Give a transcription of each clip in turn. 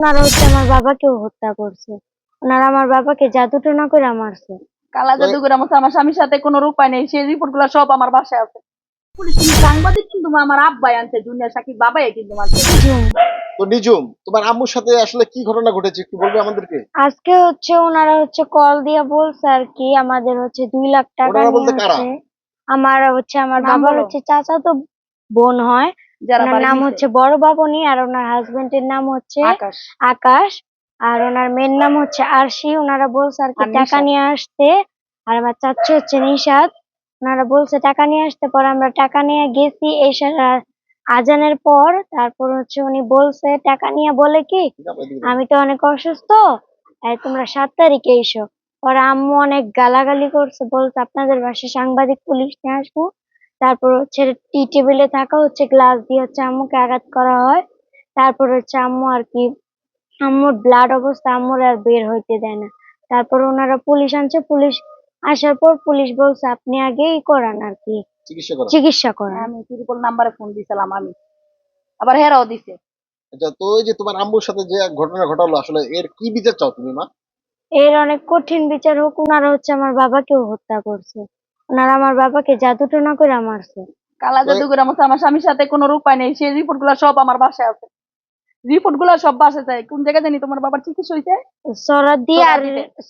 ওনারা হচ্ছে আমার বাবাকেও হত্যা করছে। ওনারা আমার বাবাকে জাদুটনা করে মারছে। কালা জাদু করে আমার আমার স্বামীর সাথে কোনো উপায় নেই। সেই রিপোর্টগুলো সব আমার বাসায় আছে। পুলিশ কিন্তু সাংবাদিক কিন্তু আমার আব্বাই আনছে। জুনিয়র সাকিব বাবাই কিন্তু তো নিজুম তোমার আম্মুর সাথে আসলে কি ঘটনা ঘটেছে একটু বলবে আমাদেরকে? আজকে হচ্ছে ওনারা হচ্ছে কল দিয়ে বলছে আর কি আমাদের হচ্ছে দুই লাখ টাকা নিয়ে আমার হচ্ছে আমার বাবার। হচ্ছে চাচা তো বোন হয় যারা ওনার নাম হচ্ছে বড় বাবনি আর ওনার হাজবেন্ডের নাম হচ্ছে আকাশ। আর ওনার মেয়ের নাম হচ্ছে আরশি। ওনারা বলছে আর কি টাকা নিয়ে আসতে। আর আমার চাচ্চু হচ্ছে নিশাদ ওনারা বলছে টাকা নিয়ে আসতে। পর আমরা টাকা নিয়ে গেছি। এসে আজানের পর তারপর হচ্ছে উনি বলছে টাকা নিয়ে বলে কি আমি তো অনেক অসুস্থ তোমরা সাত তারিখে এসো। পরে আম্মু অনেক গালাগালি করছে বলছে আপনাদের বাসায় সাংবাদিক পুলিশ নিয়ে আসব। তারপর হচ্ছে টি টেবিলে থাকা হচ্ছে গ্লাস দিয়ে হচ্ছে আম্মুকে আঘাত করা হয়। তারপর হচ্ছে আম্মু আর কি আম্মুর ব্লাড অবস্থা আম্মুর আর বের হইতে দেয় না। তারপর ওনারা পুলিশ আনছে পুলিশ আসার পর পুলিশ বলছে আপনি আগেই করান আর কি। চিকিৎসা করা চিকিৎসা করান। আমি ত্রিপল নাম্বারে ফোন দিছিলাম আমি। আবার হেরাও দিছে। আচ্ছা তো এই যে তোমার আম্মুর সাথে যে ঘটনা ঘটালো আসলে এর কি বিচার চাও তুমি মা? এর অনেক কঠিন বিচার হোক ওনারা হচ্ছে আমার বাবাকেও হত্যা করছে। ওনারা আমার বাবাকে জাদুটনা করে মারছে। কালা জাদুঘর আমার আমার স্বামীর সাথে কোনো উপায় নেই। সেই রিপোর্টগুলো সব আমার বাসায় আছে। রিপোর্টগুলো সব বাসায় যায় কোন জায়গায় জানি তোমার বাবার চিকিৎসা হয়েছে সরাদি আর।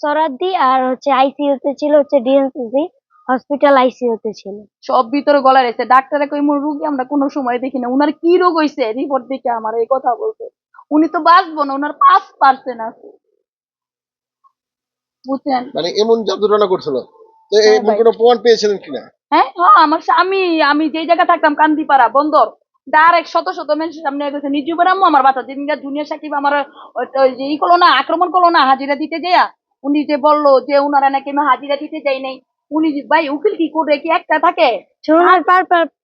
সরাদি আর হচ্ছে আইসিইউ তে ছিল হচ্ছে ডিএনসিসি হসপিটাল আইসিইউ তে ছিল। সব ভিতরে গলা রয়েছে। ডাক্তারে কই মোর রুগী আমরা কোনো সময় দেখি না। উনার কি রোগ হইছে? রিপোর্ট দেখে আমার এই কথা বলছে। উনি তো বাঁচবো না উনার পাঁচ পার্সেন্ট আছে। বুঝছেন? মানে এমন জাদুটনা করছিল তো হ্যাঁ এমন কোনো প্রমাণ পেয়েছিলেন কিনা? হ্যাঁ হ্যাঁ আমার স্বামী আমি যেই জায়গায় থাকতাম কান্দিপাড়া বন্দর ডাইরেক্ট শত শত মানুষের সামনে গেছে নিজু বেরামো আমার বাচ্চা জুনিয়র সাকিব আমার ই করল না আক্রমণ করল না হাজিরা দিতে যাইয়া উনি যে বলল যে উনারা নাকি আমি হাজিরা দিতে যাই নাই উনি যে, ভাই উকিল কি করে কি একটা থাকে?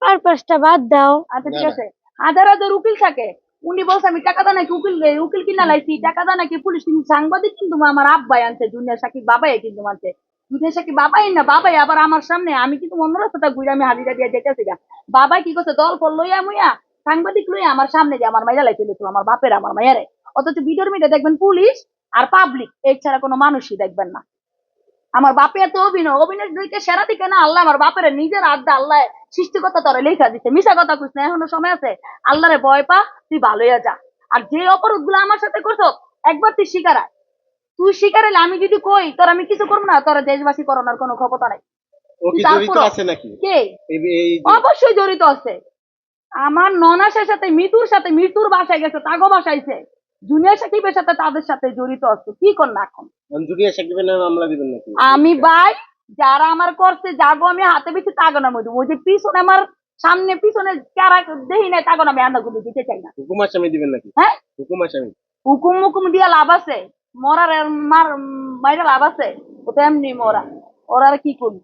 পারপাসটা বাদ দাও। আচ্ছা ঠিক। আছে। হাজার হাজার উকিল থাকে। উনি বলছে আমি টাকা দা নাকি উকিল উকিল কিনা লাইছি টাকা দা নাকি পুলিশ কিন্তু সাংবাদিক কিন্তু আমার আব্বাই আনছে জুনিয়র সাকিব বাবাই কিন্তু আনছে জুনিয়র সাকিব বাবাই না? বাবাই আবার আমার সামনে। আমি কিন্তু অন্য ঘুরে আমি হাজিরা দিয়ে যেতেছি গা। বাবাই কি করছে দল মুইয়া, সাংবাদিক লইয়া আমার সামনে যে আমার মাইয়া আমার বাপের, আমার মায়েরে অথচ ভিডিওর মিডিয়া দেখবেন পুলিশ আর পাবলিক কোনো মানুষই দেখবেন না। আমার বাপে এত অভিনয় অভিনয় সেরা দিকে না, আল্লাহ আমার বাপের নিজের আড্ডা, আল্লাহ সৃষ্টিকর্তা তোরে লেখা দিচ্ছে মিশা কথা কইস না, এখনও সময় আছে। আল্লাহরে ভয় পা, তুই ভালো হইয়া যা। আর যে অপরাধ আমার সাথে করছ, একবার তুই শিকার আয়। তুই শিকার হলে আমি যদি কই তোর আমি কিছু করব না তোর দেশবাসী করোনার কোনো ক্ষমতা নাই। কি অবশ্যই জড়িত আছে। আমার ননাসের সাথে মৃত্যুর সাথে মৃত্যুর বাসায় গেছে তাগো বাসাইছে। জুনিয়র সাকিবের সাথে তাদের সাথে জড়িত আছে। কি কর না এখন জুনিয়র সাকিবের নামে মামলা দিবেন নাকি? আমি ভাই যারা আমার করছে যাগো আমি হাতে বেশি তাগো না মধ্যে ওই যে পিছনে আমার সামনে পিছনে যারা দেহি নাই তাগো না আমি আন্না করে দিতে চাই না। হুকুম আসামি দিবেন নাকি? হ্যাঁ? হুকুম আসামি। হুকুম মুকুম দিয়া লাভ আছে? মরার মার মাইরা লাভ আছে ও তো এমনি মরা। ওরা আর কি করবি?